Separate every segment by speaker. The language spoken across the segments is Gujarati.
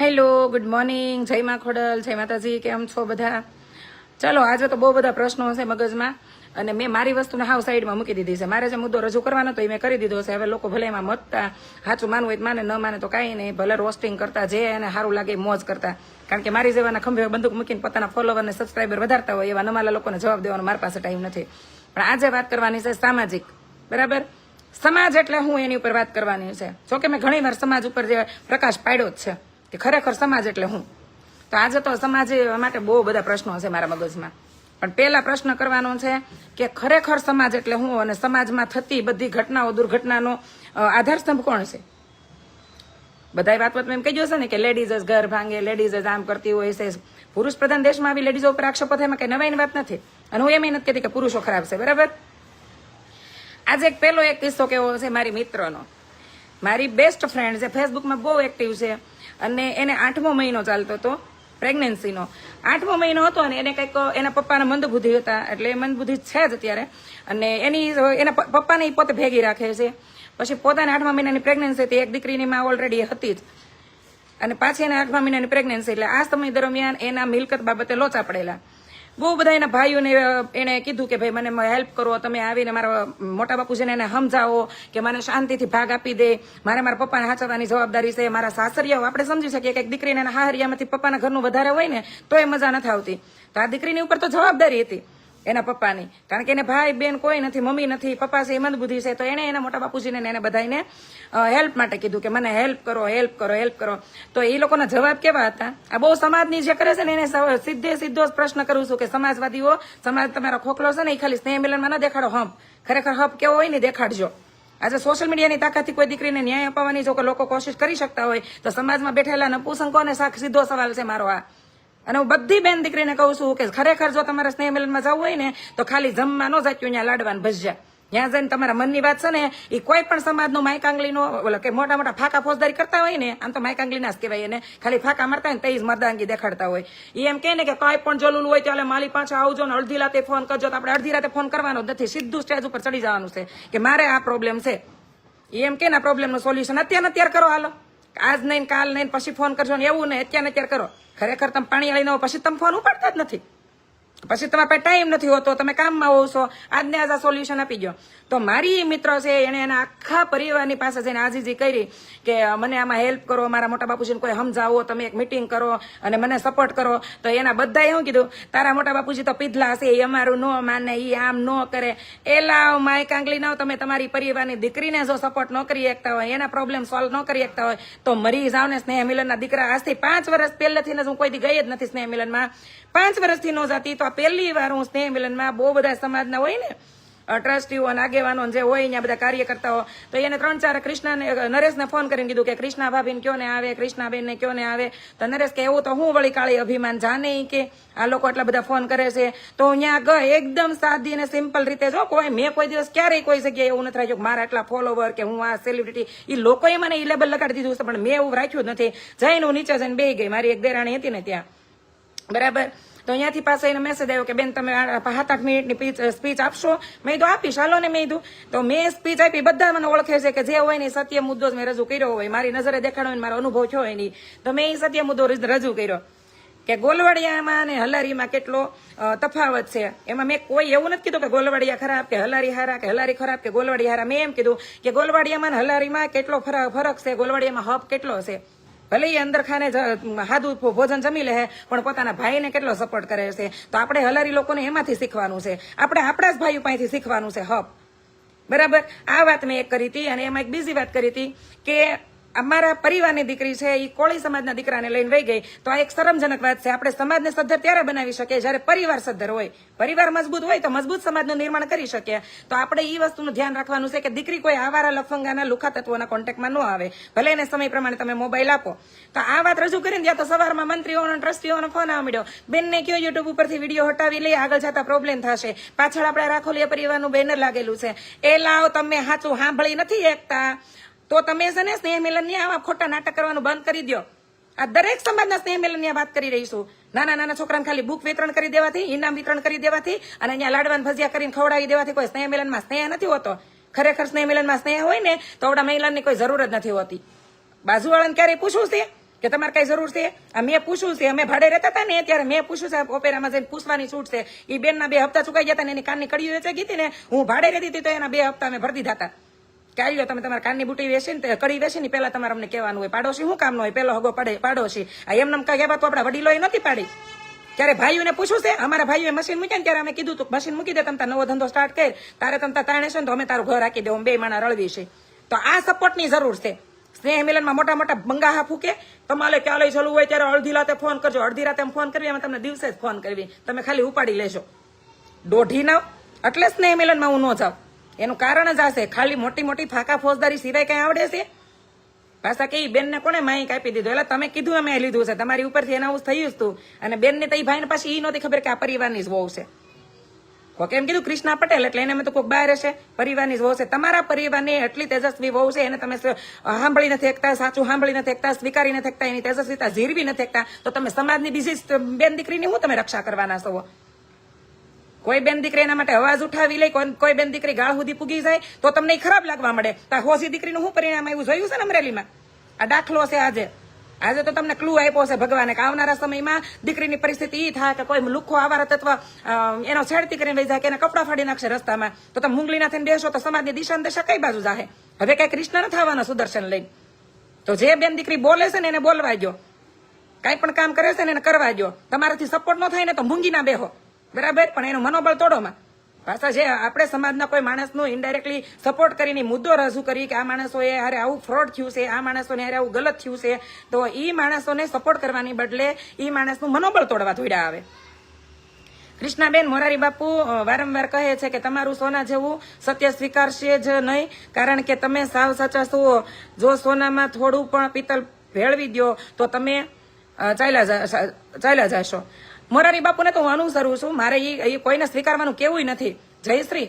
Speaker 1: હેલો ગુડ મોર્નિંગ જય મા ખોડલ, જય માતાજી, કેમ છો બધા? ચલો, આજે તો બહુ બધા પ્રશ્નો હશે મગજમાં અને મેં મારી વસ્તુને હાવ સાઈડમાં મૂકી દીધી છે. મારે જે મુદ્દો રજૂ કરવાનો હતો એ મેં કરી દીધો છે. હવે લોકો ભલે એમાં મતતા, સાચું માનવું હોય તો માને, ન માને તો કાંઈ નહીં. ભલે રોસ્ટિંગ કરતા જે એને સારું લાગે મોજ કરતા. કારણ કે મારી જેવાના ખંભે બંદૂક મૂકીને પોતાના ફોલોવર ને સબસ્ક્રાઈબર વધારતા હોય એવા નમાલા લોકોને જવાબ દેવાનો મારી પાસે ટાઈમ નથી. પણ આજે વાત કરવાની છે સામાજિક. બરાબર? સમાજ એટલે હું એની ઉપર વાત કરવાની છે. જોકે મેં ઘણી વાર સમાજ ઉપર જે પ્રકાશ પાડ્યો જ છે. કે ખરેખર સમાજ એટલે હું? તો આજે તો સમાજ માટે બહુ બધા પ્રશ્નો છે મારા મગજમાં. પણ પહેલા પ્રશ્ન કરવાનો છે કે ખરેખર સમાજ એટલે હું અને સમાજમાં થતી બધી ઘટનાઓ, દુર્ઘટનાનો આધારસ્તંભ કોણ છે? બધાય વાત વાતમાં એમ કહી છે ને કે લેડીઝ જ ઘર ભાંગે લેડીઝ જ આમ કરતી હોય છે. પુરુષ પ્રધાન દેશમાં આવી લેડીઝો ઉપર આક્ષેપો થાય એમાં કઈ નવાઈની વાત નથી. અને હું એમ નથી કહેતી કે પુરુષો ખરાબ છે, બરાબર? આજે એક પહેલો એક કિસ્સો કેવો છે મારી મિત્રનો. મારી બેસ્ટ ફ્રેન્ડ છે ફેસબુકમાં બહુ એક્ટિવ છે. અને એને આઠમો મહિનો ચાલતો હતો પ્રેગ્નન્સીનો આઠમો મહિનો હતો અને એને કંઈક એના પપ્પાના મંદબુદ્ધિ હતા, એટલે મંદબુદ્ધિ છે જ અત્યારે. અને એની એના પપ્પાને એ પોતે ભેગી રાખે છે. પછી પોતાના આઠમા મહિનાની પ્રેગ્નન્સી હતી, એક દીકરીની માં ઓલરેડી હતી જ. અને પાછી એના આઠમા મહિનાની પ્રેગ્નન્સી એટલે આ સમય દરમિયાન એના મિલકત બાબતે લોચા પડેલા. બહુ બધા એના ભાઈઓને એણે કીધું કે ભાઈ, મને હેલ્પ કરો, તમે આવીને મારા મોટા બાપુ બાપુજીને એને સમજાવો કે મને શાંતિથી ભાગ આપી દે. મારે મારા પપ્પાને સાચવવાની જવાબદારી છે, મારા સાસરિયાઓ, આપણે સમજી શકીએ કે દીકરીને હાહરિયામાંથી પપ્પાના ઘરનું વધારે હોય ને તો એ મજા નથી આવતી. તો આ દીકરીની ઉપર તો જવાબદારી હતી. એના પપ્પાની. કારણ કે એને ભાઈ, બેન કોઈ નથી, મમ્મી નથી, પપ્પા છે એ બુદ્ધિ છે. તો એને એના મોટા બાપુજીને એને બધાને હેલ્પ માટે કીધું કે મને હેલ્પ કરો હેલ્પ કરો હેલ્પ કરો. તો એ લોકોના જવાબ કેવા હતા? આ બહુ સમાજની જે કરે છે ને એને સીધે સીધો જ પ્રશ્ન કરું છું કે સમાજવાદીઓ, સમાજ તમારો ખોખલો છે ને એ ખાલી સ્નેહ મિલનમાં ન દેખાડો, હંપ. ખરેખર હપ કેવો હોય ને, દેખાડજો. આજે સોશિયલ મીડિયાની તાકાતથી કોઈ દીકરીને ન્યાય અપાવવાની જો લોકો કોશિશ કરી શકતા હોય, તો સમાજમાં બેઠેલા નપુસંકોને સાખ સીધો સવાલ છે મારો આ. અને હું બધી બેન દીકરીને કહું છું કે ખરેખર જો તમારે સ્નેહ મિલનમાં જવું હોય ને, તો ખાલી જમવા ન જાચ્યું ત્યાં લાડવાનું ભજ્યા. ત્યાં જઈને તમારા મનની વાત છે ને એ કોઈ પણ સમાજનો માયકાંગલીનો ઓલો કે મોટા મોટા ફાકા ફોજદારી કરતા હોય ને, આમ તો માયકાંગલીના જ કહેવાય એને. ખાલી ફાકા મારતા હોય ને તે જ મર્દાંગી દેખાડતા હોય. એ એમ કહે ને કે કાંઈ પણ જોલું હોય ત્યારે માલી પાછા આવજો ને અડધી રાતે ફોન કરજો. તો આપણે અડધી રાતે ફોન કરવાનો નથી. સીધું સ્ટેજ ઉપર ચડી જવાનું છે કે મારે આ પ્રોબ્લેમ છે. એમ કે ના પ્રોબ્લેમનું સોલ્યુશન અત્યારે અત્યારે કરો હાલો. આજ નહીં કાલ નહીં પછી ફોન કરજો ને એવું નહીં અત્યારે અત્યારે કરો. ખરેખર તમે પાણી આવીને પછી તમે ફોન ઉપાડતા જ નથી. પછી તમારા પાસે ટાઈમ નથી હોતો, તમે કામમાં હોવ છો. આજને આજ આ સોલ્યુશન આપી ગયો તો મારી મિત્ર છે, એણે એના આખા પરિવારની પાસે જઈને આજીજી કરી કે, મને આમાં હેલ્પ કરો, મારા મોટા બાપુજીને કોઈ સમજાવો, તમે એક મિટિંગ કરો અને મને સપોર્ટ કરો. તો એના બધાએ શું કીધું, તારા મોટા બાપુજી તો પીધલા હશે એ અમારું ન માને એ આમ ન કરે. એ લાવ, માય કાંગલી નાવ તમે તમારી પરિવારની દીકરીને જો સપોર્ટ ન કરી શકતા હોય, એના પ્રોબ્લેમ સોલ્વ ન કરી શકતા હોય, તો મરી જાવ ને સ્નેહ મિલનના દીકરા આજથી પાંચ વર્ષ પહેલેથી હું કોઈ દી ગઈ જ નથી સ્નેહ મિલનમાં પાંચ વર્ષથી ન જતી, તો આ પહેલી વાર હું સ્નેહ મિલનમાં બહુ બધા સમાજના હોય ને ટ્રસ્ટીઓ આગેવાનો જે હોય અહીંયા બધા કાર્યકર્તાઓ, તો એને ત્રણ ચાર કૃષ્ણને નરેશને ફોન કરીને કીધું કે કૃષ્ણા ભાભીને કયો ને આવે? કૃષ્ણાબેનને કયો ને આવે? તો નરેશ કે, એવું તો હું વળી કાળી અભિમાન જાને કે? આ લોકો આટલા બધા ફોન કરે છે. તો અહીંયા ગઈ, એકદમ સાદી અને સિમ્પલ રીતે, જો કોઈ, મેં કોઈ દિવસ ક્યારેય કોઈ જગ્યાએ એવું નથી રાખ્યું મારા આટલા ફોલોવર કે હું આ સેલિબ્રિટી એ લોકોએ મને ઈ લેબલ લગાડી દીધું છે પણ મેં એવું રાખ્યું નથી. જઈને હું નીચે જઈને બે ગઈ, મારી એક દેરાણી હતી ને ત્યાં. બરાબર? તો અહીંયાથી પાસે એને મેસેજ આવ્યો કે, બેન, તમે સાત આઠ મિનિટની સ્પીચ આપશો? મેં કીધું, આપીશ. હાલો ને. મેં કીધું, તો મેં સ્પીચ આપી. બધા મને ઓળખે છે કે જે હોય ને સત્ય મુદ્દો જ મેં રજૂ કર્યો હોય. મારી નજરે દેખાડો હોય મારો અનુભવ થયો હોય નહીં તો મેં એ સત્ય મુદ્દો રજ- કર્યો. કે ગોલવાડિયામાં અને હલારીમાં કેટલો તફાવત છે. એમાં મેં કોઈ એવું નથી કીધું કે ગોલવાડિયા ખરાબ કે હલારી હારા કે હલારી ખરાબ કે ગોલવાડિયા હારા. મેં એમ કીધું કે ગોલવાડિયામાં હલારીમાં કેટલો ફરક છે? ગોલવાડિયામાં હબ કેટલો છે? ભલે એ અંદર ખાને હાદું ભોજન જમી લે પણ પોતાના ભાઈને કેટલો સપોર્ટ કરે છે? તો આપણે હલારી લોકોને એમાંથી શીખવાનું છે. આપણે આપણા જ ભાઈઓ પાસેથી શીખવાનું છે હબ બરાબર? આ વાત મેં એક કરી હતી અને એમાં એક બીજી વાત કરી હતી કે અમારા પરિવારની દીકરી છે એ કોળી સમાજના દીકરાને લઈને વહી ગઈ. તો આ એક શરમજનક વાત છે. આપણે સમાજને સદ્ધર ત્યારે બનાવી શકીએ જ્યારે પરિવાર સદ્ધર હોય. પરિવાર મજબૂત હોય તો મજબૂત સમાજનું નિર્માણ કરી શકીએ. તો આપણે એ વસ્તુનું ધ્યાન રાખવાનું છે કે દીકરી કોઈ આવારા લફંગાના લુખા તત્વોના કોન્ટેક્ટમાં ન આવે. ભલે એને સમય પ્રમાણે તમે મોબાઈલ આપો. તો આ વાત રજૂ કરીને ત્યાં તો સવારમાં મંત્રીઓનો ટ્રસ્ટીઓનો ફોન આવવા મળ્યો બેનને કયો યુટ્યુબ ઉપરથી વીડિયો હટાવી લઈ આગળ જતા પ્રોબ્લેમ થશે. પાછળ આપણે રાખોલીયા પરિવારનું બેનર લાગેલું છે. એ લાવ, તમે સાચું સાંભળી નથી એકતા. તો તમે છે ને સ્નેહ મિલનની આવા ખોટા નાટક કરવાનું બંધ કરી દો આ દરેક સમાજના સ્નેહ મિલનની વાત કરી રહી છું. નાના નાના છોકરાને ખાલી બુક વિતરણ કરી દેવાથી ઇનામ વિતરણ કરી દેવાથી અને અહીંયા લાડવાન ભજીયા કરીને ખવડાવી દેવાથી કોઈ સ્નેહ મિલનમાં સ્નેહ નથી હોતો. ખરેખર સ્નેહ મિલનમાં સ્નેહ હોય ને તો આવડા મહિલાની કોઈ જરૂર જ નથી હોતી. બાજુવાળાને ક્યારેય પૂછવું છે કે તમારે કઈ જરૂર છે? મેં પૂછ્યું છે. અમે ભાડે રહેતા હતા ને ત્યારે મેં પૂછ્યું છે ઓપેરામાં જઈને પૂછવાની છૂટ છે. એ બેનના બે હપ્તા ચુકાઈ હતા ને એની કાનની કડીઓ વેચાઈ ગઈ ને હું ભાડે રહેતી હતી તો એના બે હપ્તા અમે ભરી દીધા હતા. કે આવ્યો તમે તમારા કાનની બુટી વેસી ને કરી વેસી ને પેલા તમારે અમને કહેવાનું હોય. પાડોશી શું કામ હોય? પેલો હગો પડે પાડોશી. આ એમને કહેવા તો આપણા વડીલો નથી પાડી. ત્યારે ભાઈઓને પૂછ્યું છે, અમારા ભાઈઓએ મશીન મૂક્યા ત્યારે અમે કીધું તું મશીન મૂકી દે, તમે નવો ધંધો સ્ટાર્ટ કર. તારે તમતા તાણે છે ને તો અમે તારું ઘર રાખી દેવું બે માણા રળવી છે. તો આ સપોર્ટની જરૂર છે. સ્નેહ મિલનમાં મોટા મોટા બંગાહા ફૂકે. તમારે ક્યાં લઈ ચાલુ હોય ત્યારે અડધી રાતે ફોન કરજો. અડધી રાતે ફોન કરવી, અમે તમને દિવસે જ ફોન કરવી. તમે ખાલી ઉપાડી લેજો. દોઢી ના એટલે સ્નેહ મિલનમાં હું ન જાઉં. એનું કારણ જ હશે ખાલી મોટી મોટી ફાકા ફોજદારી સિવાય કઈ આવડે છે? પાછા કે બેનને કોને માઇક આપી દીધું? એટલે તમે કીધું અમે લીધું છે. તમારી ઉપરથી એનાઉન્સ થયું હતું અને બેનને તો એ ભાઈને પાછી એ નહોતી ખબર કે આ પરિવારની જ વહુ છે. કોકે એમ કીધું, કૃષ્ણા પટેલ એટલે એને તો કોઈક બહાર હશે. પરિવારની વહુ છે. તમારા પરિવારની એટલી તેજસ્વી વહુ છે. એને તમે સાંભળી નથી એકતા સાચું સાંભળી નથી એકતા સ્વીકારી નથી એકતા એની તેજસ્વીતા ઝીરવી નથી એકતા તો તમે સમાજની બીજી બેન દીકરીની હું તમે રક્ષા કરવાના છો? કોઈ બેન દીકરી એના માટે અવાજ ઉઠાવી લે, કોઈ બેન દીકરી ગાળ સુધી પૂગી જાય, તો તમને ખરાબ લાગવા મળે તો હોસી દીકરીનું શું પરિણામ આવ્યું? જોયું છે ને અમરેલીમાં? આ દાખલો છે આજે. આજે તો તમને ક્લુ આપ્યો છે ભગવાને કે આવનારા સમયમાં દીકરીની પરિસ્થિતિ ઈ થાય કે કોઈ લુખ્ખો આવારા તત્વ એનો છેડતી કરીને લઈ જાય કે એને કપડા ફાડી નાખશે રસ્તામાં. તો તમે મુંગલીના થઈને બેસો તો સમાજની દિશા દિશા કઈ બાજુ જાહે? હવે કઈ કૃષ્ણ ન થવાના સુદર્શન લઈને. તો જે બેન દીકરી બોલે છે ને એને બોલવા ગયો કાંઈ પણ કામ કરે છે ને એને કરવા ગયો તમારાથી સપોર્ટ ન થાય ને તો મૂંગી ના બેહો. બરાબર? પણ એનું મનોબળ તોડોમાં પાછા જે આપણે સમાજના કોઈ માણસનું ઇન્ડાયરેક્ટલી સપોર્ટ કરીને મુદ્દો રજૂ કરી કે આ માણસોએ અરે આવું ફ્રોડ થયું છે, આ માણસોને અરે આવું ગલત થયું છે, તો ઈ માણસોને સપોર્ટ કરવાની બદલે ઈ માણસનું મનોબળ તોડવા થોડા આવે. કૃષ્ણાબેન મોરારી બાપુ વારંવાર કહે છે કે તમારું સોના જેવું સત્ય સ્વીકારશે જ નહીં, કારણ કે તમે સાવ સાચા છો. જો સોનામાં થોડું પણ પિત્તલ ભેળવી દો તો તમે ચાલ્યા ચાલ્યા જશો. મોરારી બાપુને તો હું અનુસરું છું. મારે ઈ કોઈને સ્વીકારવાનું કેવું નથી. જયશ્રી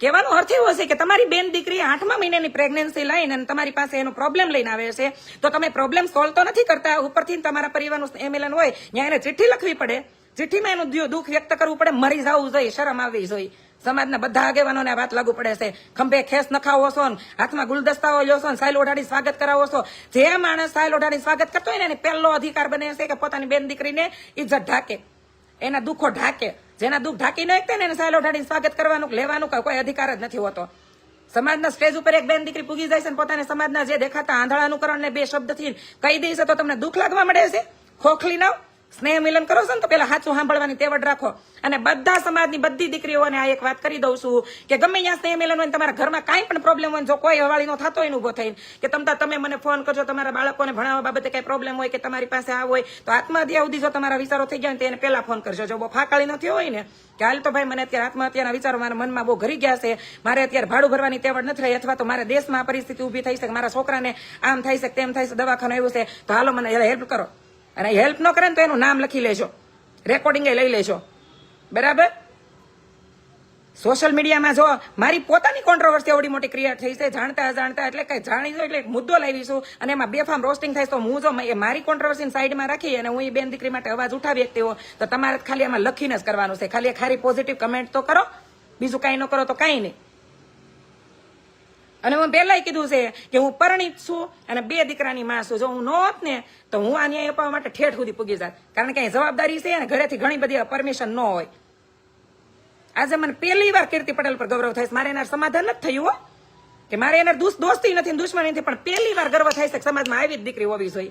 Speaker 1: કહેવાનો અર્થ એવો છે કે તમારી બેન દીકરી આઠમા મહિનાની પ્રેગ્નન્સી લઈને અને તમારી પાસે એનો પ્રોબ્લેમ લઈને આવે છે. તો તમે પ્રોબ્લેમ સોલ્વ તો નથી કરતા. ઉપરથી તમારા પરિવારનું એમએલએન હોય, ત્યાં એને ચિઠ્ઠી લખવી પડે. ચિઠ્ઠીમાં એનું દુઃખ વ્યક્ત કરવું પડે. મરી જવું જોઈએ, શરમ આવવી જોઈએ. સમાજના બધા આગેવાનોને વાત લાગુ પડે છે. ખંભે ખેસ નખાવો છો ને, હાથમાં ગુલદસ્તાઓ લ્યો છો ને, સાયલ ઓઢાડી સ્વાગત કરાવો છો. જે માણસ સાયલ ઓઢાડી સ્વાગત કરતો હોય ને, એને પહેલો અધિકાર બને છે કે પોતાની બેન દીકરીને ઇજ્જત ઢાકે. એના દુઃખો ઢાકે. જેના દુઃખ ઢાકી ન ને એને સાયલ ઓઢાડીને સ્વાગત કરવાનું, લેવાનું કોઈ અધિકાર જ નથી હોતો. સમાજના સ્ટેજ ઉપર એક બેન દીકરી પૂગી જાય છે પોતાને સમાજના જે દેખાતા આંધળાનુકરણ ને બે શબ્દથી કહી દે તો તમને દુઃખ લાગવા મળે છે? ખોખલી નાવ. સ્નેહ મિલન કરો છો ને તો પેલા સાચું સાંભળવાની તેવડ રાખો. અને બધા સમાજની બધી દીકરીઓને આ એક વાત કરી દઉં છું કે ગમે ત્યાં સ્નેહ મિલન હોય તમારા ઘરમાં કાંઈ પણ પ્રોબ્લેમ હોય જો કોઈ હવાળીનો થતો હોય ઊભો થઈને, કે તમતા તમે મને ફોન કરજો, તમારા બાળકોને ભણાવવા બાબતે કઈ પ્રોબ્લેમ હોય કે તમારી પાસે આ હોય, તો આત્મહત્યા સુધી જો તમારા વિચારો થઈ ગયા ને તો એને પહેલા ફોન કરજો. જો બહુ ફાકાળી નથી હોય ને, કે હાલ તો ભાઈ મને અત્યારે આત્મહત્યાના વિચારો મારા મનમાં બહુ ઘરી ગયા છે, મારે અત્યારે ભાડું ભરવાની તેવડ નથી રહી અથવા તો મારા દેશમાં પરિસ્થિતિ ઊભી થઈ છે મારા છોકરાને આમ થાય છે, તેમ થાય છે, દવાખાનું આવ્યું છે, તો હાલો મને હેલ્પ કરો. અને હેલ્પ ન કરે ને તો એનું નામ લખી લેજો. રેકોર્ડિંગ લઈ લેજો. બરાબર? સોશિયલ મીડિયામાં જો મારી પોતાની કોન્ટ્રોવર્સી એવડી મોટી ક્રિએટ થઈ છે, જાણતા અજાણતા, એટલે કઈ જાણીશું એટલે મુદ્દો લાવીશું અને એમાં બેફામ રોસ્ટિંગ થાય તો હું જો એ મારી કોન્ટ્રોવર્સીને સાઈડમાં રાખી અને હું એ બેન દીકરી માટે અવાજ ઉઠાવી વ્યક્તિ હોઉં તો તમારે ખાલી એમાં લખીને જ કરવાનું છે. ખાલી ખારી પોઝિટિવ કમેન્ટ તો કરો, બીજું કાંઈ ન કરો તો કાંઈ નહીં. અને હું પહેલાય કીધું છે કે હું પરણિત છું અને બે દીકરાની માં છું. જો હું ન હોત ને, તો હું આ ન્યાય અપાવવા માટે ઠેઠ સુધી પૂગી જાત. કારણ કે જવાબદારી છે અને ઘરેથી ઘણી બધી પરમિશન ન હોય. આજે મને પહેલી વાર કીર્તિ પટેલ પર ગૌરવ થાય મારે એના સમાધાન નથી થયું, હો. કે મારે એના દુસ- દોસ્તી નથી દુશ્મની નથી, પણ પહેલી વાર ગર્વ થાય છે સમાજમાં આવી જ દીકરી હોવી જોઈએ.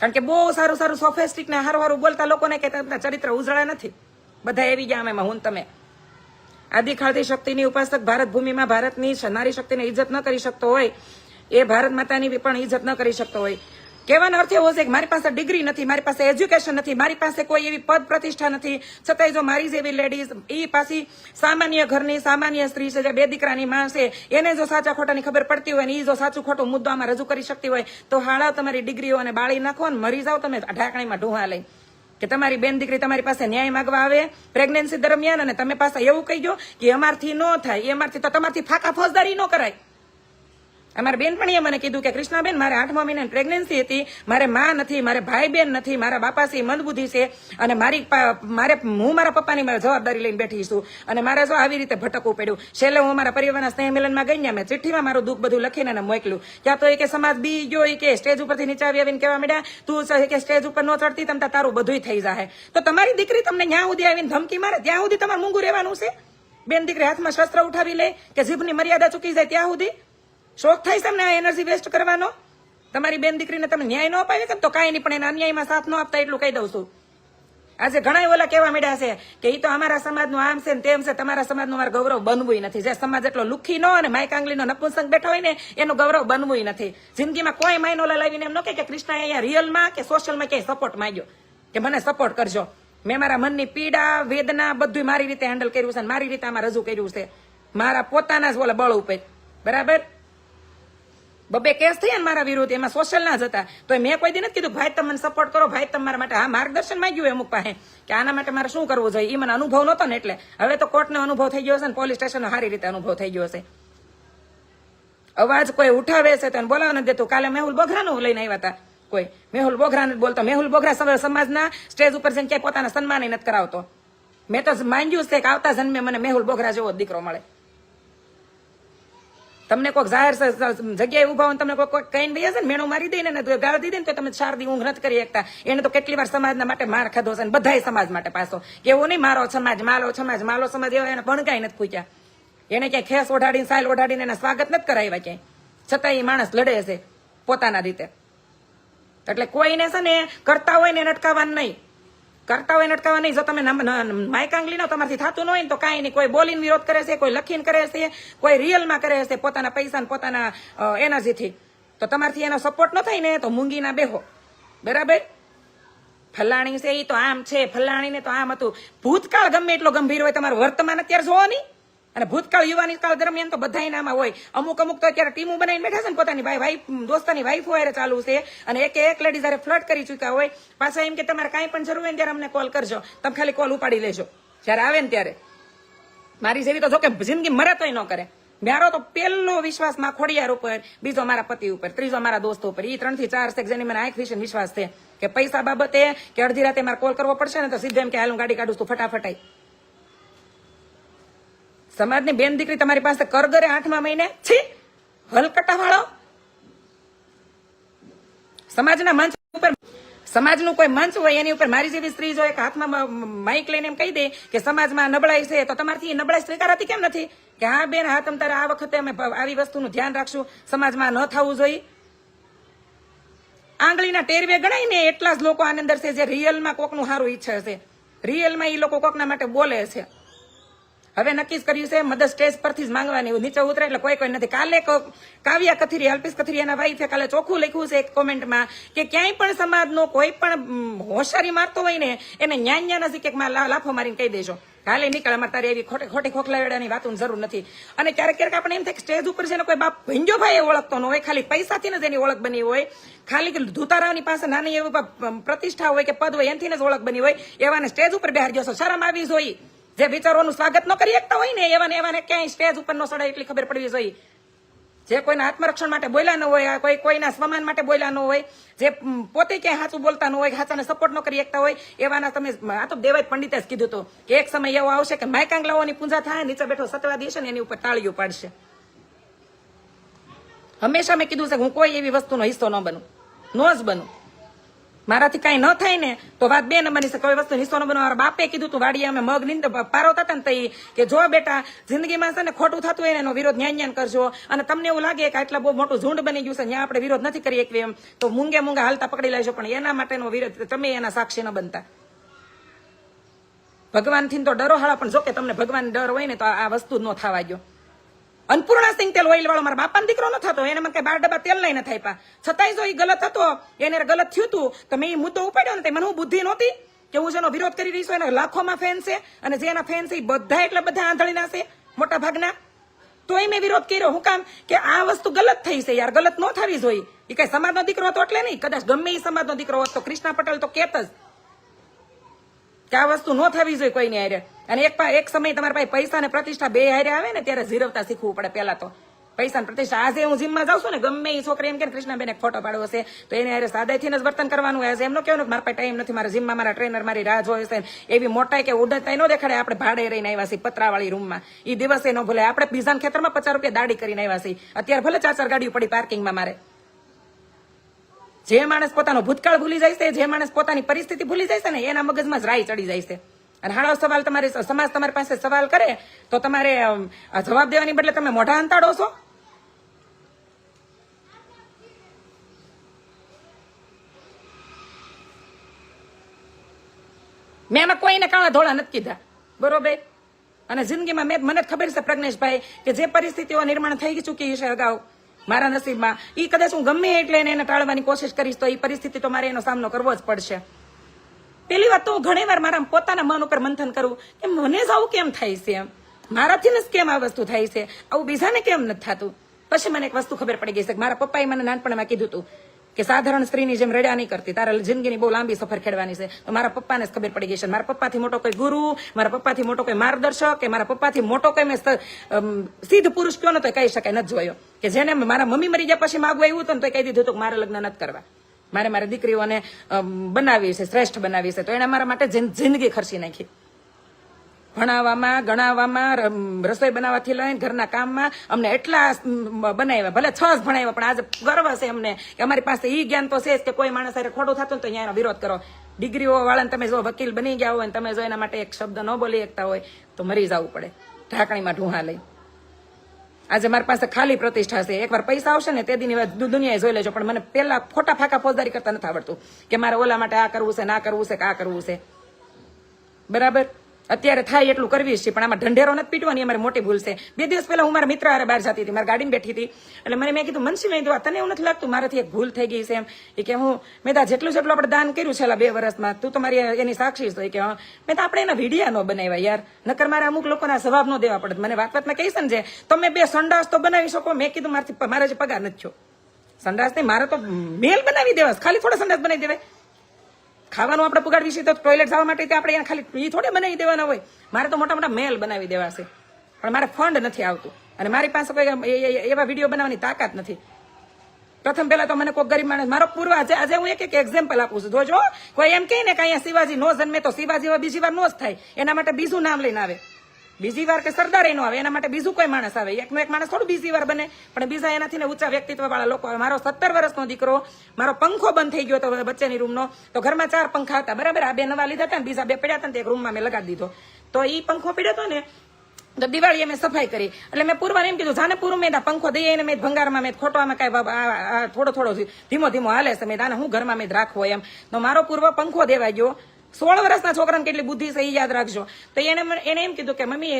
Speaker 1: કારણ કે બહુ સારું સારું સોફેસ્ટિક ને હારું હારું બોલતા લોકોને કે ચરિત્ર ઉજળા નથી. બધા એવી ગયા એમાં હું તમે. આદિકાળથી શક્તિની ઉપાસક ભારત ભૂમિમાં ભારતની નારી શક્તિને ઇજ્જત ન કરી શકતો હોય, એ ભારત માતાની પણ ઇજ્જત ન કરી શકતો હોય. કહેવાનો અર્થ એવો છે કે મારી પાસે ડિગ્રી નથી, મારી પાસે એજ્યુકેશન નથી, મારી પાસે કોઈ એવી પદ પ્રતિષ્ઠા નથી. છતાંય જો મારી જેવી લેડીઝ એ પાછી સામાન્ય ઘરની સામાન્ય સ્ત્રી છે, જે બે દીકરાની માં છે, એને જો સાચા ખોટાની ખબર પડતી હોય ને એ જો સાચું ખોટું મુદ્દો આમાં રજૂ કરી શકતી હોય, તો હાળા તમારી ડિગ્રીઓ અને બાળી નાખો ને મરી જાઓ તમે ઢાંકણીમાં ઢોહા લઈ કે તમારી બેન દીકરી તમારી પાસે ન્યાય માંગવા આવે પ્રેગ્નન્સી દરમિયાન અને તમે પાસે એવું કહી દો કે અમારથી ન થાય એ અમારથી તો તમારથી ફાકા ફોજદારી ન કરાય. અમારા બેનપણીએ મને કીધું કે, કૃષ્ણાબેન, મારે આઠમા મહિનાની પ્રેગ્નન્સી હતી. મારે માં નથી, મારે ભાઈ બેન નથી, મારા બાપાસી મંદબુદ્ધિ છે. અને મારી મારે, હું મારા પપ્પાની મારે જવાબદારી લઈને બેઠી છું. અને મારે જો આવી રીતે ભટકવું પડ્યું. છેલ્લે હું મારા પરિવારના સ્નેહ મિલનમાં ગઈ મેં ચિઠ્ઠીમાં મારું દુઃખ બધું લખીને એને મોકલ્યું. ક્યાં તો એ કે, સમાજ બી ગયો એ કે, સ્ટેજ ઉપરથી નીચે આવી આવીને કહેવા માંડ્યા, તું કે, સ્ટેજ ઉપર ન ચડતી તમ તારું બધુંય થઈ જાય તો તમારી દીકરી તમને ન્યા સુધી આવીને ધમકી મારે? ત્યાં સુધી તમારે મૂંગું રહેવાનું છે? બેન દીકરી હાથમાં શસ્ત્ર ઉઠાવી લે કે જીભની મર્યાદા ચૂકી જાય ત્યાં સુધી? શોખ થાય છે અમને આ એનર્જી વેસ્ટ કરવાનો? તમારી બેન દીકરીને તમે ન્યાય ન અપાવી તો કાંઈ નહીં, પણ એના અન્યાયમાં સાથ ન આપતા એટલું કહી દઉં છું. આજે ઘણા ઓલા કેવા મળ્યા છે કે ઈ તો અમારા સમાજનું આમ છે ને તેમ છે, તમારા સમાજનું અમારે ગૌરવ બનવું નથી. જે સમાજ એટલો લુખી નો અને માય કાંગલીનો નપુંસંગ બેઠો હોય ને, એનું ગૌરવ બનવું નથી. જિંદગીમાં કોઈ માયનો લાવીને એમ ન કે કૃષ્ણ અહીંયા રિયલમાં કે સોશિયલમાં ક્યાંય સપોર્ટ માંગ્યો? કે મને સપોર્ટ કરજો. મેં મારા મનની પીડા, વેદના બધું મારી રીતે હેન્ડલ કર્યું છે મારી રીતે આમાં રજૂ કર્યું છે. મારા પોતાના જ ઓલા બળ ઉપર. બરાબર? બબે કેસ થયા ને મારા વિરુદ્ધ, એમાં સોશિયલ ના જતા તો મેં કોઈ દી નથી કીધું, ભાઈ, તમે સપોર્ટ કરો, ભાઈ તમારા માટે હા માર્ગદર્શન માંગ્યું અમુક પાસે. કે આના માટે મારે શું કરવું જોઈએ? એ મને અનુભવ નહોતો ને એટલે. હવે તો કોર્ટનો અનુભવ થઈ ગયો હશે ને પોલીસ સ્ટેશનનો સારી રીતે અનુભવ થઈ ગયો હશે. અવાજ કોઈ ઉઠાવે છે તો બોલાવવા નથી દેતું. કાલે મેહુલ બોઘરાનું લઈને આવ્યા હતા કોઈ. મેહુલ બોઘરાને બોલતો. મેહુલ બોઘરા સમાજના સ્ટેજ ઉપર જઈને ક્યાંય પોતાના સન્માન નથી કરાવતો. મેં તો માંગ્યું છે કે આવતા જન્મે મને મેહુલ બોઘરા જેવો દીકરો મળે. તમને કોઈક જાહેર જગ્યાએ ઊભા હોય તમને કોઈ કોઈ કહીને ભાઈ હશે ને, મેણું મારી દઈને ને ગાળ દીધી ને તો તમે ચાર દી ઊંઘ નથી કરી શકતા. એને તો કેટલી વાર સમાજના માટે માર ખાધો છે ને, બધાય સમાજ માટે પાછો. કે એવું નહીં, મારો સમાજ, માલો સમાજ માલો સમાજ, એવા એને ભણકાઈ નથી પૂછ્યા. એને ક્યાંય ખેસ ઓઢાડીને, સાયલ ઓઢાડીને એના સ્વાગત નથી કરાવ્યા ક્યાંય. છતાં એ માણસ લડે છે પોતાના રીતે. એટલે કોઈને છે ને, કરતા હોય ને એને નહીં. કરતા હોય અટકાવવા નહીં. જો તમે માઇક આંગલી નો તમારથી થતું ન હોય ને તો કાંઈ નહીં. કોઈ બોલીને વિરોધ કરે છે, કોઈ લખીને કરે છે, કોઈ રિયલમાં કરે છે, પોતાના પૈસા પોતાના એનર્જીથી. તો તમારથી એનો સપોર્ટ ન થાય ને, તો મૂંગીના બેહો. બરાબર? ફલાણી છે એ તો આમ છે ફલાણી ને તો આમ હતું. ભૂતકાળ ગમે એટલો ગંભીર હોય, તમારું વર્તમાન અત્યારે જોવો નહીં. અને ભૂતકાળ યુવાની કાળ દરમિયાન તો બધા નામાં હોય. અમુક અમુક તો અત્યારે ટીમો બનાવીને બેઠા છે ને પોતાની ભાઈ, વાઈફ દોસ્તાની વાઈફ હોય ચાલુ છે. અને એક એક લેડી જયારે ફ્લટ કરી ચુક્યા હોય, પાછા એમ કે તમારે કાંઈ પણ જરૂર હોય ત્યારે અમને કોલ કરજો. તમે ખાલી કોલ ઉપાડી લેજો. જ્યારે આવે ને ત્યારે. મારી જેવી તો જો જિંદગી મરે તોય ન કરે. મારો તો પહેલો વિશ્વાસમાં ખોડિયાર ઉપર, બીજો મારા પતિ ઉપર, ત્રીજો મારા દોસ્તો ઉપર. એ ત્રણથી ચાર છે, જેની મને આંખ વિશે વિશ્વાસ છે. કે પૈસા બાબતે કે અડધી રાતે મારે કોલ કરવો પડશે ને તો સીધે એમ કે, હાલ હું ગાડી કાઢું છું, ફટાફટ આઈ સમાજની બેન દીકરી તમારી પાસે કરગરે આઠમા મહિને છી હલકટા વાળો સમાજના મંચ ઉપર, સમાજનું કોઈ મંચ હોય એની ઉપર મારી જેવી સ્ત્રી જો એક હાથમાં માઇક લઈને એમ કહી દે કે સમાજમાં નબળાઈ છે, તો તમારથી નબળાઈ સ્વીકારાતી કેમ નથી? કે હા બેન, હા, તમ તારે આ વખતે અમે આવી વસ્તુનું ધ્યાન રાખશું. સમાજમાં ન થવું જોઈએ આંગળીના ટેરવે ગણાય ને એટલા જ લોકો આની અંદર છે જે રિયલમાં કોકનું સારું ઈચ્છે છે. રિયલમાં એ લોકો કોકના માટે બોલે છે. હવે નક્કી કર્યું છે મદદ સ્ટેજ પરથી જ માંગવાની નીચે ઉતરે એટલે કોઈ કોઈ નથી. કાલે ક- કાવ્યા કથિરી અલ્પેશ એના વાઈફે કાલે ચોખ્ખું લખ્યું છે એક કોમેન્ટમાં કે ક્યાંય પણ સમાજનો કોઈ પણ હોશિયારી મારતો હોય ને, એને ન્યા ન્યા માં લા- લાફો મારીને કહી દેજો. કાલે નીકળે, અમારે તારે એવી ખોટી ખોટી ખોખલાવેડાની વાતોની જરૂર નથી. અને ક્યારેક ક્યારેક આપણે એમ થાય કે સ્ટેજ ઉપર છે ને કોઈ બાપ ભીંજો ભાઈ ઓળખતો ન હોય, ખાલી પૈસાથી જ એની ઓળખ બની હોય. ખાલી કે ધુતારાવની પાસે નાની એવી પ્રતિષ્ઠા હોય કે પદ હોય, એનથી જ ઓળખ બની હોય. એવાને સ્ટેજ ઉપર બેહાર જશો શરમ આવી જોઈએ જે વિચારોનું સ્વાગત ન કરી શકતા હોય ને, એવાને એવાને ક્યાંય સ્ટેજ ઉપર ન સડાય એટલી ખબર પડવી જોઈએ. જે કોઈના આત્મરક્ષણ માટે બોલ્યા ન હોય કોઈ કોઈના સ્વમાન માટે બોલ્યા ન હોય, જે પોતે ક્યાંય સાચું બોલતા ન હોય, સાચાને સપોર્ટ ન કરી શકતા હોય, એવાના તમે આ તો દેવાજ પંડિતે જ કીધું હતું કે એક સમય એવો આવશે કે માયકાંગલાઓની પૂજા થાય, નીચે બેઠો સતવા દેશે ને એની ઉપર તાળીઓ પાડશે. હંમેશા મેં કીધું છે કે હું કોઈ એવી વસ્તુનો હિસ્સો ન બનું, નો જ બનું. મારાથી કાંઈ ન થાય ને, તો વાત બે નંબરની છે કોઈ વસ્તુ હિસ્સો ન બનો બાપે કીધું તું, વાડીએ અમે મગ નીંદ પારોતા હતા ને તઈ કે જો બેટા, જિંદગીમાં છે ને ખોટું થતું હોય એનો વિરોધ ન્યાય ન્યાન કરજો. અને તમને એવું લાગે કે આટલા બહુ મોટું ઝુંડ બની ગયું છે ત્યાં આપણે વિરોધ નથી કરી શકીએ એમ, તો મૂંગે મૂંગે હાલતા પકડી લેજો. પણ એના માટેનો વિરોધ, તમે એના સાક્ષી ન બનતા. ભગવાનથી તો ડરો હાળા, પણ જો કે તમને ભગવાન ડર હોય ને, તો આ વસ્તુ ન થવા ગયો અન્નપૂર્ણા સિંહ તેલ ઓઇલ વાળો મારા બાપાનો દીકરો ન થતો, એને મને કઈ બાર ડબ્બા તેલ લઈને થાય છતાંય જો એ ગલત હતો, એને ગલત થયું હતું તો મેં એ મુદ્દો ઉપાડ્યો ને તે મને બુદ્ધિ નહોતી કે હું જેનો વિરોધ કરી રહી છું, એના લાખોમાં ફેન છે અને જેના ફેન છે એ બધા એટલે બધા આંધળીના છે, મોટા ભાગના. તોય મેં વિરોધ કર્યો. હું કામ કે આ વસ્તુ ગલત થઈ છે યાર, ગલત ન થવી જોઈએ. એ કઈ સમાજનો દીકરો હતો એટલે નહીં. કદાચ ગમે એ સમાજનો દીકરો હોત તો કૃષ્ણા પટેલ તો કેત જ. કે આ વસ્તુ ન થવી જોઈએ કોઈને હારે. અને એક એક સમય તમારા પાસે પૈસા અને પ્રતિષ્ઠા બે હારે આવે ને, ત્યારે ઝીરવતા શીખવું પડે પહેલા તો. પૈસા પ્રતિષ્ઠા. આજે હું જીમમાં જાઉં છું ને, ગમે એ છોકરી એમ કે કૃષ્ણાબેન, એક ફોટો પાડવો છે તો એને હારે સાદાથી જ વર્તન કરવાનું હોય. છે એમનો કેવું કે મારા પાસે ટાઈમ નથી, મારા જીમમાં મારા ટ્રેનર, મારી રાહ જોવે છે. એવી મોટા કે ઉડતા ન દેખાડે. આપણે ભાડે રહીને આવ્યા છીએ, પતરાવાળી રૂમમાં. એ દિવસે ન ભૂલે આપણે બીજા ખેતરમાં પચાસ રૂપિયા દાડી કરીને આવ્યા છીએ. અત્યારે ભલે ચાર ચાર ગાડીઓ પડી પાર્કિંગમાં મારે. જે માણસ પોતાનો ભૂતકાળ ભૂલી જાય છે, જે માણસ પોતાની પરિસ્થિતિ ભૂલી જાય છે ને, એના મગજમાં જ રાઈ ચડી જાય છે. અને હાળો સવાલ તમારે સમાજ તમારી પાસે સવાલ કરે, તો તમારે જવાબ દેવાની બદલે તમે મોઢા અંતાડો છો? મેં એમાં કોઈને કાળા ધોળા નથી કીધા. બરોબર? અને જિંદગીમાં મેં, મને ખબર છે પ્રજ્ઞેશભાઈ, કે જે પરિસ્થિતિઓ નિર્માણ થઈ ચૂકી છે અગાઉ મારા નસીબમાં. એ કદાચ હું ગમે એટલે એને ટાળવાની કોશિશ કરીશ તો એ પરિસ્થિતિ તો મારે એનો સામનો કરવો જ પડશે. પેલી વાત તો હું ઘણી વાર મારા પોતાના મન ઉપર મંથન કરું કે મને જ આવું કેમ થાય છે? એમ મારાથી જ કેમ આ વસ્તુ થાય છે? આવું બીજાને કેમ નથી થતું? પછી મને એક વસ્તુ ખબર પડી ગઈ છે મારા પપ્પાએ મને નાનપણમાં કીધું હતું કે સાધારણ સ્ત્રીની જેમ રડ્યા નહીં કરતી, તારે જિંદગીની બહુ લાંબી સફર ખેડવાની છે. તો મારા પપ્પાને જ ખબર પડી ગઈ છે. મારા પપ્પાથી મોટો કોઈ ગુરુ, મારા પપ્પાથી મોટો કોઈ માર્ગદર્શક કે મારા પપ્પાથી મોટો કોઈ મેં સિદ્ધ પુરુષ કયો નતો કહી શકાય નથી જોયો. કે જેને મારા મમ્મી મરી ગયા પછી માગવા આવ્યું હતું ને તો કહી દીધું હતું કે મારે લગ્ન નથી કરવા. મારે મારી દીકરીઓને બનાવી છે, શ્રેષ્ઠ બનાવી છે. તો એને મારા માટે જિંદગી ખર્ચી નાખી. ભણાવવામાં, ગણાવવામાં રસોઈ બનાવવાથી લઈને ઘરના કામમાં અમને એટલા બનાવ્યા. ભલે છ જ ભણાવ્યા, પણ આજે ગર્વ છે અમને કે અમારી પાસે ઈ જ્ઞાન તો છે કે કોઈ માણસ અરે ખોટું થતું ને તો અહીંયા વિરોધ કરો. ડિગ્રીઓ વાળાને તમે જો વકીલ બની ગયા હોય ને તમે જો એના માટે એક શબ્દ ન બોલી શકતા હોય તો મરી જવું પડે. ઢાંકણીમાં ઢૂંહા લઈ આજે મારી પાસે ખાલી પ્રતિષ્ઠા છે. એકવાર પૈસા આવશે ને તે દીની દુનિયાએ જોઈ લેજો. પણ મને પેલા ખોટા ફાકા ફોજદારી કરતા નથી આવડતું કે મારે ઓલા માટે આ કરવું છે ના કરવું છે કે આ કરવું છે. બરાબર? અત્યારે થાય એટલું કરવી છે, પણ આમાં ઢંઢેરો નથી પીટવાની, અમારે મોટી ભૂલ છે. બે દિવસ પહેલા હું મારા મિત્ર હારે બહાર જતી હતી, મારી ગાડીમાં બેઠી હતી. એટલે મને મેં કીધું, મનસી મેં કીધું તને એવું નથી લાગતું? મારાથી એક ભૂલ થઈ ગઈ છે એમ. એ કે, હું, મેં તો જેટલું જેટલું આપણે દાન કર્યું છેલ્લા બે વર્ષમાં, તું તો મારી એની સાક્ષી છો. કે. મેં તો આપણે એના વિડીયા ન બનાવ્યા યાર. નકર મારે અમુક લોકોના જવાબ ન દેવા પડે. મને વાત વાતમાં કહીશ ને તમે બે સંડાસ તો બનાવી શકો. મેં કીધું, મારાથી મારા જે પગાર નથી થયો. સંડાસ નહીં, મારે તો મેલ બનાવી દેવાસ ખાલી થોડા સંડાસ બનાવી દેવાય. ખાવાનું આપણે પુગાડવી છે તો ટોયલેટ જવા માટે આપણે અહીંયા ખાલી એ થોડી બનાવી દેવાના હોય. મારે તો મોટા મોટા મેલ બનાવી દેવા છે. પણ મારે ફંડ નથી આવતું. અને મારી પાસે કોઈ એવા વીડિયો બનાવવાની તાકાત નથી. પ્રથમ પહેલા તો મને કોઈ ગરીબ માણસ મારો પૂર્વ આજે આજે હું એક એક એક્ઝામ્પલ આપું છું. જોજો. કોઈ એમ કહે ને કે અહીંયા શિવાજી નો જન્મે તો શિવાજી બીજી વાર નો જ થાય. એના માટે બીજું નામ લઈને આવે. બીજી વાર કે સરદાર નો આવે, એના માટે બીજું કોઈ માણસ આવે. એકનો એક માણસ થોડું બીજી વાર બને, પણ બીજા એનાથી ને ઊંચા વ્યક્તિત્વ વાળા લોકો મારો સત્તર વર્ષનો દીકરો, મારો પંખો બંધ થઈ ગયો હતો બચ્ચાની રૂમનો તો ઘરમાં ચાર પંખા હતા. બરાબર, આ બે નવા લીધા હતા બીજા બે પડ્યા હતા ને એક રૂમમાં મેં લગાડી દીધો. તો ઈ પંખો પડ્યો હતો ને, તો દિવાળીએ મેં સફાઈ કરી. એટલે મેં પૂર્વાને એમ કીધું જાને પૂરું મેં પંખો દઈએ ને, મેં ભંગારમાં, મેં ખોટવામાં કાંઈ થોડો થોડો ધીમો ધીમો હાલે છે, મેં આને હું ઘરમાં મેં રાખવો એમ. તો મારો પૂર્વ પંખો દેવા ગયો. સોળ વર્ષના છોકરાને કેટલી બુદ્ધિ છે એ યાદ રાખજો. તો એને એને એમ કીધું કે, મમ્મી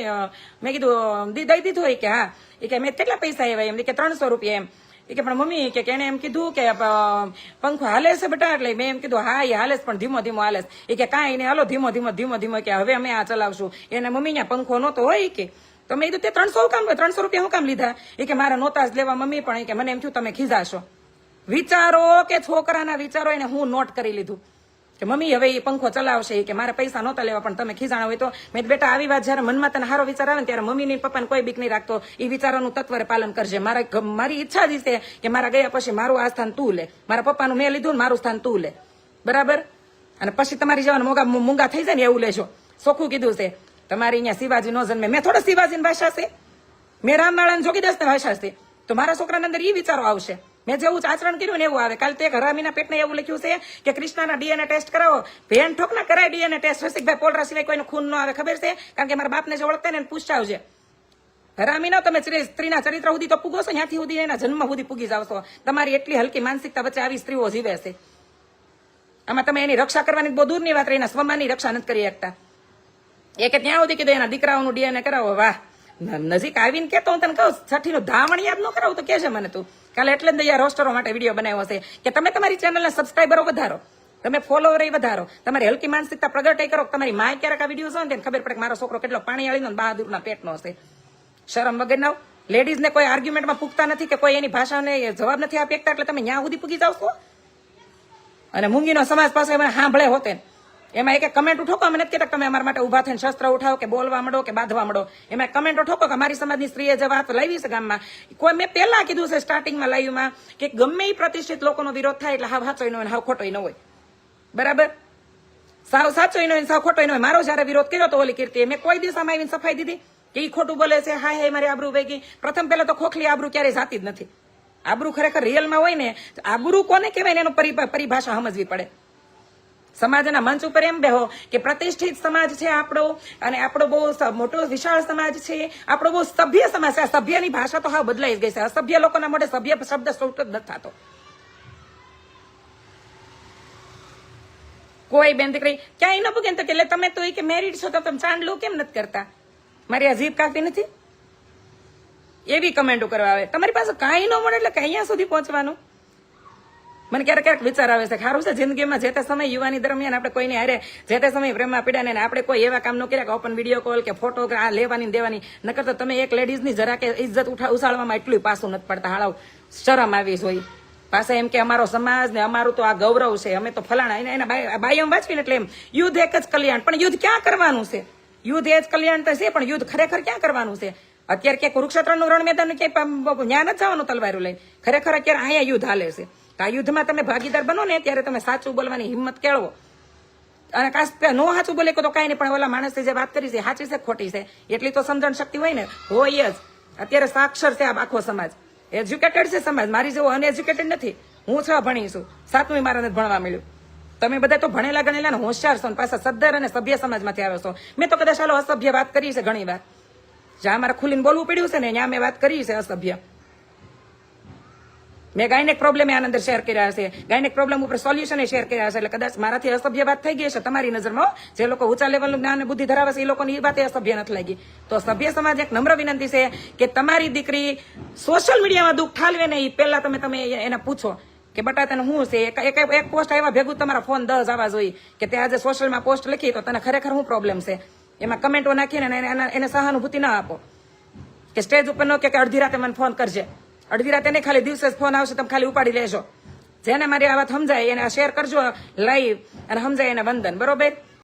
Speaker 1: મેં કીધું દઈ દીધું હોય કે, હા. એ કે, મેં કેટલા પૈસા આવ્યા એમ. કે, ત્રણસો રૂપિયા. એમ. એ કે, પણ મમ્મી કે એને એમ કીધું કે પંખો હાલે છે બેટા? એટલે મેં એમ કીધું, હા, એ હાલે છે, પણ ધીમો ધીમો હાલે એ કે, કાંઈ નહીં, હાલો, ધીમો ધીમો ધીમો ધીમો કે, હવે અમે આ ચલાવશું. એને, મમ્મી ને પંખો નહોતો હોય? કે, તો મેં કીધું, તે ત્રણસો કામ ત્રણસો રૂપિયા હું કામ લીધા? એ કે, મારા નહોતા જ લેવા, મમ્મી, પણ એ કે, મને એમ થયું, તમે ખીજાશો. વિચારો કે, છોકરાના વિચારો એને હું નોટ કરી લીધું. કે મમ્મી, હવે એ પંખો ચલાવશે કે મારે પૈસા નહોતા લેવા, પણ તમે ખીજાણા હોય તો મેં બેટા, આવી વાત જયારે મનમાં તને સારો વિચાર આવે ને ત્યારે મમ્મી ની પપ્પાને કોઈ બીક નહીં રાખતો. એ વિચારોનું તત્વરે પાલન કરજે. મારા મારી ઈચ્છા જ છે કે મારા ગયા પછી મારું આ સ્થાન તું લે. મારા પપ્પાનું મેં લીધું ને મારું સ્થાન તું લે. બરાબર? અને પછી તમારી જેવા મોંઘા મૂંગા થઈ જાય ને એવું લેજો. સોખું કીધું છે. તમારી અહીંયા શિવાજી નો જન્મે. મેં થોડો શિવાજીની ભાષા છે. મેં રામમાળા જોગીદાસ ભાષા છે. તો મારા છોકરાના અંદર એ વિચારો આવશે. મેં જેવું આચરણ કર્યું ને એવું આવે. કાલે તે હરામીના પેટને એવું લખ્યું છે કે કૃષ્ણના ડીએનએ ટેસ્ટ કરાવો. ભેન ઠોકના કરાય ડીએનએ ટેસ્ટ. રસિકભાઈ પોલરા સિવાય કોઈને ખૂન ન આવે, ખબર છે? કારણ કે મારા બાપને જે ઓળખતા ને એને પૂછાવજે હરામી નો તમે સ્ત્રી- સ્ત્રીના ચરિત્ર સુધી તો પૂગો છો ત્યાંથી સુધી એના જન્મ સુધી પૂગી જાવ તમારી એટલી હલકી માનસિકતા વચ્ચે આવી સ્ત્રીઓ જીવે છે. આમાં તમે એની રક્ષા કરવાની બહુ દૂરની વાત રહી, એના સ્વમાનની રક્ષા નથી કરી શકતા. એ કે ત્યાં સુધી કીધું, એના દીકરાઓનું ડીએનએ કરાવો. વાહ. નજીક આવીને કેતો હું તને કહું છઠ્ઠીનું ધામણ યાદ ન કરાવું તો કે છે મને તું. કાલે એટલે જ દયા રોસ્ટરો માટે વીડિયો બનાવ્યો હશે કે તમે તમારી ચેનલના સબસ્ક્રાઈબરો વધારો. તમે ફોલોવર વધારો. તમારી હલકી માનસિકતા પ્રગટ કરો તમારી માય ક્યારેક આ વીડિયો છે ને ખબર પડે કે મારો છોકરો કેટલો પાણી આળીનો ને બહાદુરના પેટનો હશે. શરમ વગરના લેડીઝને કોઈ આર્ગ્યુમેન્ટમાં પૂગતા નથી કે કોઈ એની ભાષાને જવાબ નથી આપી એટલે તમે ન્યા સુધી પૂગી જાવ અને મૂંગીનો સમાજ પાસે મને સાંભળે હોતે એમાં એક કમેન્ટ ઠોકો અમે નથી કહેતા તમે અમારા માટે ઊભા થઈને શસ્ત્ર ઉઠાવો કે બોલવા માંડો કે બાંધવા માંડો. એમાં કમેન્ટો ઠોકો કે અમારી સમાજની સ્ત્રીએ જે વાત લાવી છે ગામમાં, કોઈ મેં પહેલા કીધું છે સ્ટાર્ટિંગમાં લાઈવમાં, કે ગમે એ પ્રતિષ્ઠિત લોકોનો વિરોધ થાય એટલે હાવ સાચો ન હોય ને હાવ ખોટો ન હોય. બરાબર? સાવ સાચો નો સાવ ખોટો હોય. મારો જયારે વિરોધ કર્યો તો ઓલી કીર્તિ મેં કોઈ દિવસ આમાં આવીને સફાઈ દીધી કે એ ખોટું બોલે છે હાય હાય મારી આબરૂ વેગી. પ્રથમ પહેલા તો ખોખલી આબરૂ ક્યારેય જાતી જ નથી. આબરૂ ખરેખર રિયલમાં હોય ને આબરૂ કોને કહેવાય ને એનો પરિભાષા સમજવી પડે. સમાજના મંચ ઉપર એમ બેહો કે પ્રતિષ્ઠિત સમાજ છે આપણો અને આપણો બહુ મોટો વિશાળ સમાજ છે. આપણો બહુ સભ્ય સમાજ છે. સભ્યની ભાષા તો હાવ બદલાઈ ગઈ છે. અસભ્ય લોકોના મોઢે સભ્ય શબ્દ સૌટ જ થતો. કોઈ બેન દીકરી ક્યાંય ન પૂગે તો કે એટલે તમે તો એ કે મેરીડ છો, તો તમે ચાંદલું કેમ નથી કરતા? મારી અજીબ કાપી નથી? એવી કમેન્ટો કરવા આવે. તમારી પાસે કાંઈ ન મળે એટલે અહીંયા સુધી પહોંચવાનું. મને ક્યારેક ક્યારેક વિચાર આવે છે ખારું છે, જિંદગીમાં જે તે સમય યુવાની દરમિયાન આપણે કોઈને હારે જે તે સમય પ્રેમમાં પીડાને આપણે કોઈ એવા કામ ન કર્યા કે ઓપન વીડિયો કોલ કે ફોટો આ લેવાની દેવાની. નકર તો તમે એક લેડીઝની જરા કે ઇજ્જત ઉઠા ઉછાળવામાં એટલું પાછું નથી પડતા. હાળાવ. શરમ આવી જોઈ. પાસે એમ કે અમારો સમાજ ને અમારું તો આ ગૌરવ છે. અમે તો ફલાણા એના બાય- બાયમ વાંચવીને એટલે એમ. યુદ્ધ એક જ કલ્યાણ. પણ યુદ્ધ ક્યાં કરવાનું છે? યુદ્ધ એ જ કલ્યાણ તો છે, પણ યુદ્ધ ખરેખર ક્યાં કરવાનું છે? અત્યારે ક્યાંક કુરુક્ષેત્રનું રણ મેદાન ક્યાંય જ્ઞાન જ જવાનું તલવારું લઈ ખરેખર અત્યારે અહીંયા યુદ્ધ હાલે છે. તો આ યુદ્ધમાં તમે ભાગીદાર બનો ને ત્યારે તમે સાચું બોલવાની હિંમત કેળવો. અને કાશ નો સાચું બોલે તો કાંઈ નહીં, પણ ઓલા માણસે જે વાત કરી છે સાચી છે ખોટી છે? એટલી તો સમજણ શક્તિ હોય ને? હોય જ. અત્યારે સાક્ષર છે આ આખો સમાજ. એજ્યુકેટેડ છે સમાજ. મારી જેવો અનએજ્યુકેટેડ નથી. હું છ ભણી છું. સાતમી મારાને ભણવા મળ્યું. તમે બધા તો ભણેલા ગણેલા ને હોશિયાર છો પાછા સદ્ધર અને સભ્ય સમાજમાંથી આવ્યો છો. મેં તો કદાચ ચાલો અસભ્ય વાત કરી છે ઘણી વાર જ્યાં મારે ખુલીને બોલવું પડ્યું છે ને, ત્યાં મેં વાત કરી છે અસભ્ય. મેં ગાયનેક પ્રોબ્લેમ આની અંદર શેર કર્યા છે ગાયનેક પ્રોબ્લેમ ઉપર સોલ્યુશન શેર કર્યા છે એટલે કદાચ મારાથી અસભ્ય વાત થઈ ગઈ છે તમારી નજરમાં જે લોકો ઊંચા લેવલનું જ્ઞાન બુદ્ધિ ધરાવે છે, એ લોકોની એ વાત અસભ્ય નથી લાગી. તો સભ્ય સમાજ એક નમ્ર વિનંતી છે કે તમારી દીકરી સોશિયલ મીડિયામાં દુઃખ ઠાલવે ને એ પહેલા તમે તમે એને પૂછો કે બટા તને શું છે? એક પોસ્ટ આવ્યા ભેગું તમારા ફોન દસ આવવા જોઈએ કે તે આજે સોશિયલમાં પોસ્ટ લખી તો તને ખરેખર શું પ્રોબ્લેમ છે? એમાં કમેન્ટો નાખીને એને- સહાનુભૂતિ ના આપો. કે સ્ટેજ ઉપર ન કે અડધી રાતે મને ફોન કરજે. અડધી રાતે નહીં, ખાલી દિવસે ફોન આવશે, તમે ખાલી ઉપાડી લેજો. જેને મારી આ વાત સમજાય એને શેર કરજો લાઈવ અને સમજાય એને વંદન. બરોબર?